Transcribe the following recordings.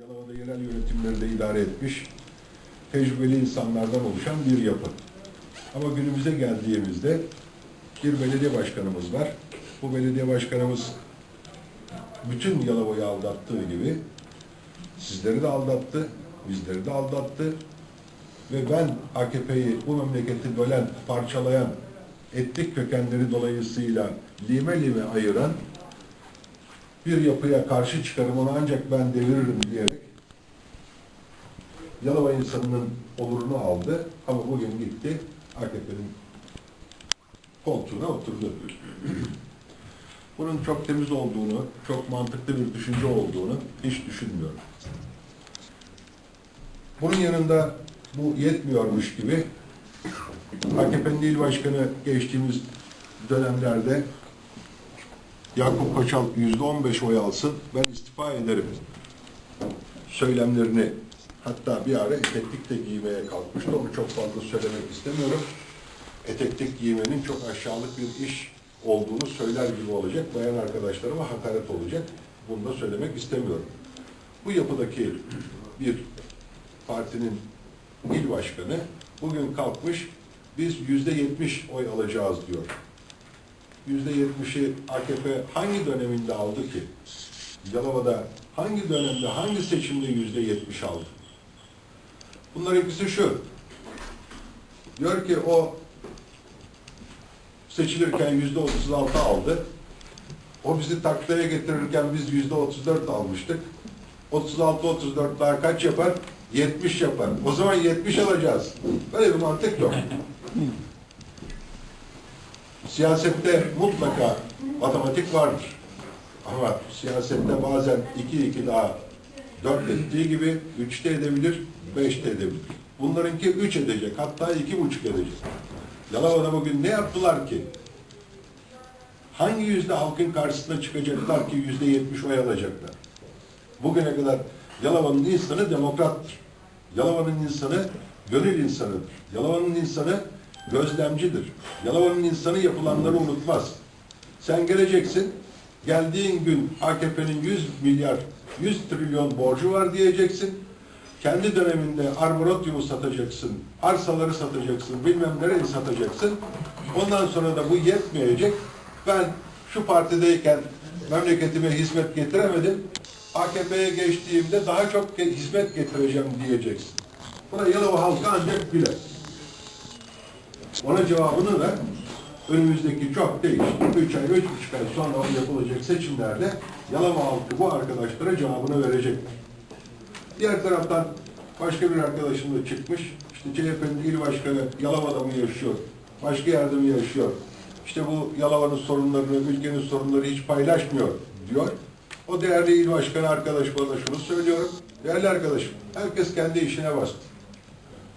Yalova'da yerel yönetimleri de idare etmiş, tecrübeli insanlardan oluşan bir yapı. Ama günümüze geldiğimizde bir belediye başkanımız var. Bu belediye başkanımız bütün Yalova'yı aldattığı gibi sizleri de aldattı, bizleri de aldattı. Ve ben AKP'yi bu memleketi bölen, parçalayan, etnik kökenleri dolayısıyla lime lime ayıran bir yapıya karşı çıkarım onu ancak ben deviririm diyerek Yalova insanının olurunu aldı ama bugün gitti AKP'nin koltuğuna oturdu. Bunun çok temiz olduğunu, çok mantıklı bir düşünce olduğunu hiç düşünmüyorum. Bunun yanında bu yetmiyormuş gibi AKP'nin il başkanı geçtiğimiz dönemlerde Yakup Koçal yüzde on beş oy alsın, ben istifa ederim söylemlerini hatta bir ara eteklik de giymeye kalkmıştı. Onu çok fazla söylemek istemiyorum. Eteklik giymenin çok aşağılık bir iş olduğunu söyler gibi olacak. Bayan arkadaşlarıma hakaret olacak. Bunu da söylemek istemiyorum. Bu yapıdaki bir partinin il başkanı bugün kalkmış biz yüzde yetmiş oy alacağız diyor. Yüzde yetmişi AKP hangi döneminde aldı ki? Yalova'da hangi dönemde, hangi seçimde yüzde yetmiş aldı? Bunlar ikisi şu. Diyor ki o seçilirken yüzde otuz altı aldı. O bizi taklaya getirirken biz yüzde otuz dört almıştık. 36-34 daha kaç yapar? 70 yapar. O zaman 70 alacağız. Böyle bir mantık yok. Siyasette mutlaka matematik vardır. Ama siyasette bazen 2 2 daha 4 ettiği gibi 3 de edebilir, 5 de edebilir. Bunlarınki 3 edecek, hatta 2,5 edecek. Yalova'da bugün ne yaptılar ki? Hangi yüzde halkın karşısına çıkacaklar ki yüzde 70 oy alacaklar? Bugüne kadar Yalova'nın insanı demokrattır. Yalova'nın insanı gönül insanıdır. Yalova'nın insanı gözlemcidir. Yalova'nın insanı yapılanları unutmaz. Sen geleceksin, geldiğin gün AKP'nin 100 milyar, 100 trilyon borcu var diyeceksin. Kendi döneminde arboretumu satacaksın, arsaları satacaksın, bilmem nereyi satacaksın. Ondan sonra da bu yetmeyecek. Ben şu partideyken memleketime hizmet getiremedim. AKP'ye geçtiğimde daha çok hizmet getireceğim diyeceksin. Buna Yalova halkı ancak bilir. Ona cevabını ver. Önümüzdeki çok değil. Üç ay, üç buçuk ay sonra yapılacak seçimlerde Yalova halkı bu arkadaşlara cevabını verecek. Diğer taraftan başka bir arkadaşım da çıkmış. İşte CHP'nin il başkanı Yalova'da mı yaşıyor? Başka yerde mi yaşıyor? İşte bu Yalova'nın sorunlarını, ülkenin sorunları hiç paylaşmıyor diyor. O değerli il başkanı arkadaş bana şunu söylüyorum. Değerli arkadaşım, herkes kendi işine baksın.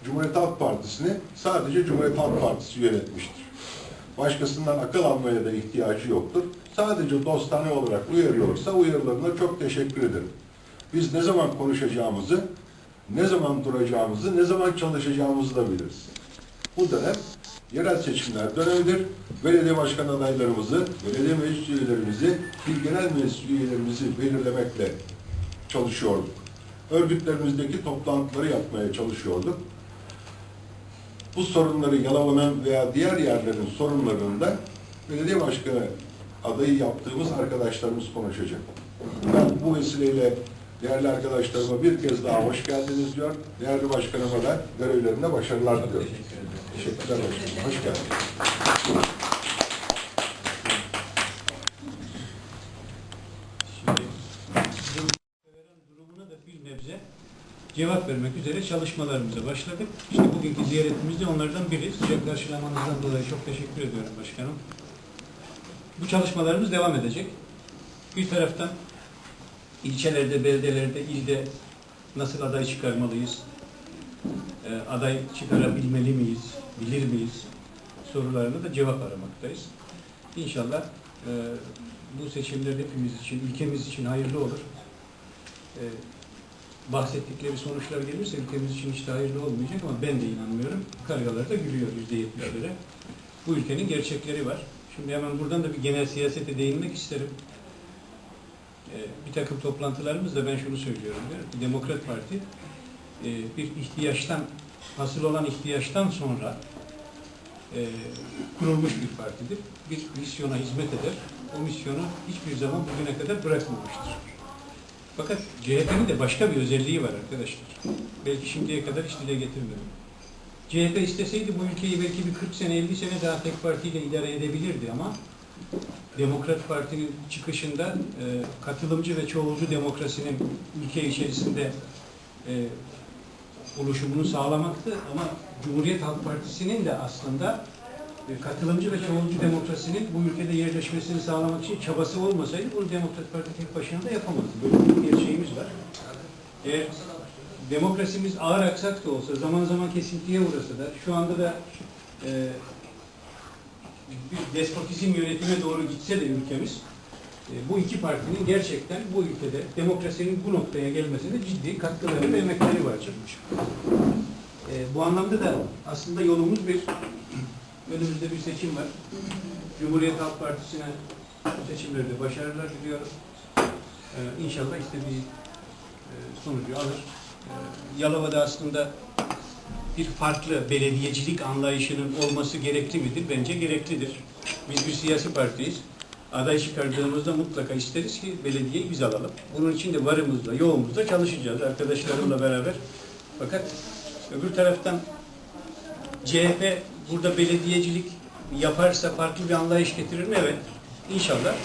Cumhuriyet Halk Partisi'ni sadece Cumhuriyet Halk Partisi yönetmiştir. Başkasından akıl almaya da ihtiyacı yoktur. Sadece dostane olarak uyarıyorsa uyarılarına çok teşekkür ederim. Biz ne zaman konuşacağımızı, ne zaman duracağımızı, ne zaman çalışacağımızı da biliriz. Bu dönem yerel seçimler dönemidir. Belediye başkan adaylarımızı, belediye meclis üyelerimizi, il genel meclis üyelerimizi belirlemekle çalışıyorduk. Örgütlerimizdeki toplantıları yapmaya çalışıyorduk. Bu sorunları Yalova'nın veya diğer yerlerin sorunlarını da belediye başkanı adayı yaptığımız arkadaşlarımız konuşacak. Ben bu vesileyle değerli arkadaşlarıma bir kez daha hoş geldiniz diyor. Değerli başkanıma da görevlerinde başarılar diliyorum. Teşekkürler başkanım. Hoş geldiniz. Şimdi veren durumuna da bir nebze cevap vermek üzere çalışmalarımıza başladık. İşte bugünkü ziyaretimiz de onlardan biri. Sıcak karşılamanızdan dolayı çok teşekkür ediyorum başkanım. Bu çalışmalarımız devam edecek. Bir taraftan ilçelerde, beldelerde, ilde nasıl aday çıkarmalıyız? Ee, aday çıkarabilmeli miyiz? Bilir miyiz? Sorularına da cevap aramaktayız. İnşallah e, bu seçimler hepimiz için, ülkemiz için hayırlı olur. Ee, bahsettikleri sonuçlar gelirse ülkemiz için hiç hayırlı olmayacak ama ben de inanmıyorum. Kargalar da gülüyor yüzde yetmişlere. Bu ülkenin gerçekleri var. Şimdi hemen buradan da bir genel siyasete değinmek isterim. e, bir takım toplantılarımızda ben şunu söylüyorum. Ki Demokrat Parti e, bir ihtiyaçtan, hasıl olan ihtiyaçtan sonra e, kurulmuş bir partidir. Bir misyona hizmet eder. O misyonu hiçbir zaman bugüne kadar bırakmamıştır. Fakat CHP'nin de başka bir özelliği var arkadaşlar. Belki şimdiye kadar hiç dile getirmedim. CHP isteseydi bu ülkeyi belki bir 40 sene 50 sene daha tek partiyle idare edebilirdi ama Demokrat Parti'nin çıkışında e, katılımcı ve çoğulcu demokrasinin ülke içerisinde e, oluşumunu sağlamaktı ama Cumhuriyet Halk Partisi'nin de aslında katılımcı ve çoğulcu demokrasinin bu ülkede yerleşmesini sağlamak için çabası olmasaydı bunu Demokrat Parti tek başına da yapamazdı. Böyle bir gerçeğimiz var. Eğer demokrasimiz ağır aksak da olsa, zaman zaman kesintiye uğrasa da, şu anda da e, bir despotizm yönetime doğru gitse de ülkemiz, e, bu iki partinin gerçekten bu ülkede demokrasinin bu noktaya gelmesinde ciddi katkıları ve emekleri var. E, bu anlamda da aslında yolumuz bir, önümüzde bir seçim var. Cumhuriyet Halk Partisi'ne seçimlerde başarılar diliyorum. E, inşallah istediği e, sonucu alır. E, Yalova'da aslında bir farklı belediyecilik anlayışının olması gerekli midir? Bence gereklidir. Biz bir siyasi partiyiz. Aday çıkardığımızda mutlaka isteriz ki belediyeyi biz alalım. Bunun için de varımızla, yoğumuzla çalışacağız arkadaşlarımla beraber. Fakat öbür taraftan CHP burada belediyecilik yaparsa farklı bir anlayış getirir mi? Evet. İnşallah.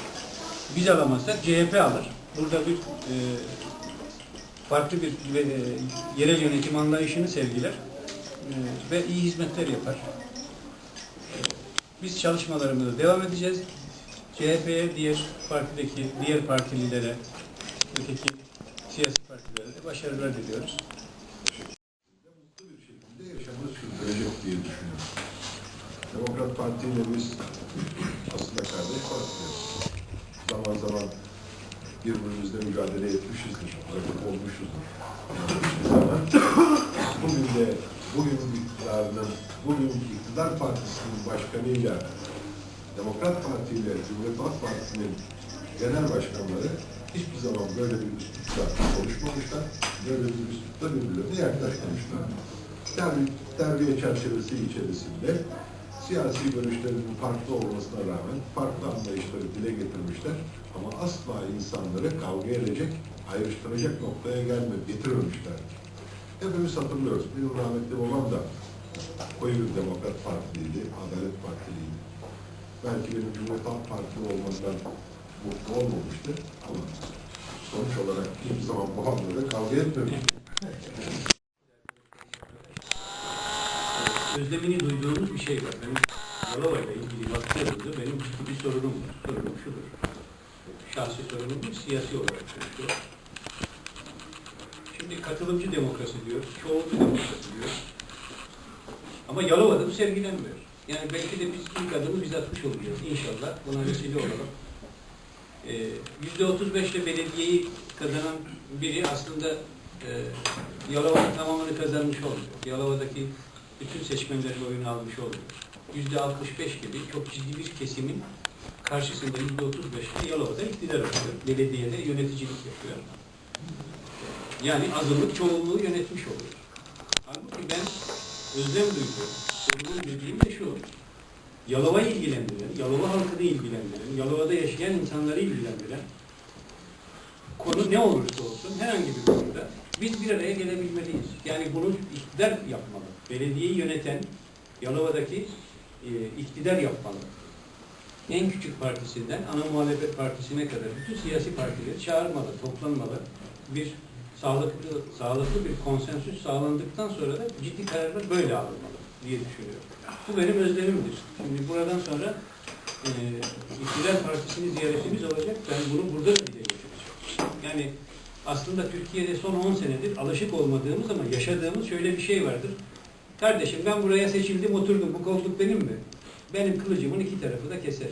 Biz alamazsak CHP alır. Burada bir e, farklı bir e, yerel yönetim anlayışını sergiler e, ve iyi hizmetler yapar. Biz çalışmalarımıza devam edeceğiz. CHP'ye, diğer partideki diğer partililere, öteki siyasi partilere de başarılar diliyoruz. mutlu bir şekilde yaşamını sürdürecek diye düşünüyorum. Demokrat Parti ile biz aslında kardeş partiyiz. Zaman zaman birbirimizle mücadele etmişizdir, rakip olmuşuzdur. Bugün de bugün iktidarının, bugün iktidar partisinin başkanıyla Demokrat Parti ile Cumhuriyet Halk Partisi'nin genel başkanları hiçbir zaman böyle bir üslupla konuşmamışlar, böyle bir üslupla birbirlerine yaklaşmamışlar. Terbiye, terbiye çerçevesi içerisinde siyasi görüşlerinin farklı olmasına rağmen farklı anlayışları dile getirmişler ama asla insanları kavga edecek, ayrıştıracak noktaya gelme, getirmemişler. Hepimiz hatırlıyoruz. Benim rahmetli babam da koyu bir demokrat partiliydi, adalet partiliydi. Belki benim Cumhuriyet Halk Partili olmaktan mutlu olmamıştır ama sonuç olarak hiçbir zaman babamla da kavga etmemiş. Özlemini duyduğumuz bir şey var. Benim Yalova ile ilgili baktığımda benim ciddi bir sorunum var. Sorunum şudur. Şahsi sorunum değil, siyasi olarak konuşuyor. Şimdi katılımcı demokrasi diyor, çoğulcu demokrasi diyor. Ama Yalova'da bu sergilenmiyor. Yani belki de biz ilk adımı biz atmış olacağız inşallah. Buna vesile olalım. Ee, Yüzde otuz beşle belediyeyi kazanan biri aslında e, Yalova'nın tamamını kazanmış olmuyor. Yalova'daki bütün seçmenlerin oyunu almış oluyor. Yüzde 65 gibi çok ciddi bir kesimin karşısında yüzde 35'te Yalova'da iktidar oluyor. Belediyede yöneticilik yapıyor. Yani azınlık çoğunluğu yönetmiş oluyor. Halbuki ben özlem duyuyorum. Sorunum dediğim de şu. Yalova'yı ilgilendiren, Yalova halkını ilgilendiren, Yalova'da yaşayan insanları ilgilendiren konu ne olursa olsun herhangi bir konuda biz bir araya gelebilmeliyiz. Yani bunu iktidar yapmalı. Belediyeyi yöneten Yalova'daki e, iktidar yapmalı. En küçük partisinden ana muhalefet partisine kadar bütün siyasi partileri çağırmalı, toplanmalı. Bir sağlıklı, sağlıklı bir konsensüs sağlandıktan sonra da ciddi kararlar böyle alınmalı diye düşünüyorum. Bu benim özlemimdir. Şimdi buradan sonra e, iktidar partisini ziyaretimiz olacak. Ben bunu burada da dile. Yani aslında Türkiye'de son 10 senedir alışık olmadığımız ama yaşadığımız şöyle bir şey vardır. Kardeşim ben buraya seçildim oturdum bu koltuk benim mi? Benim kılıcımın iki tarafı da keser.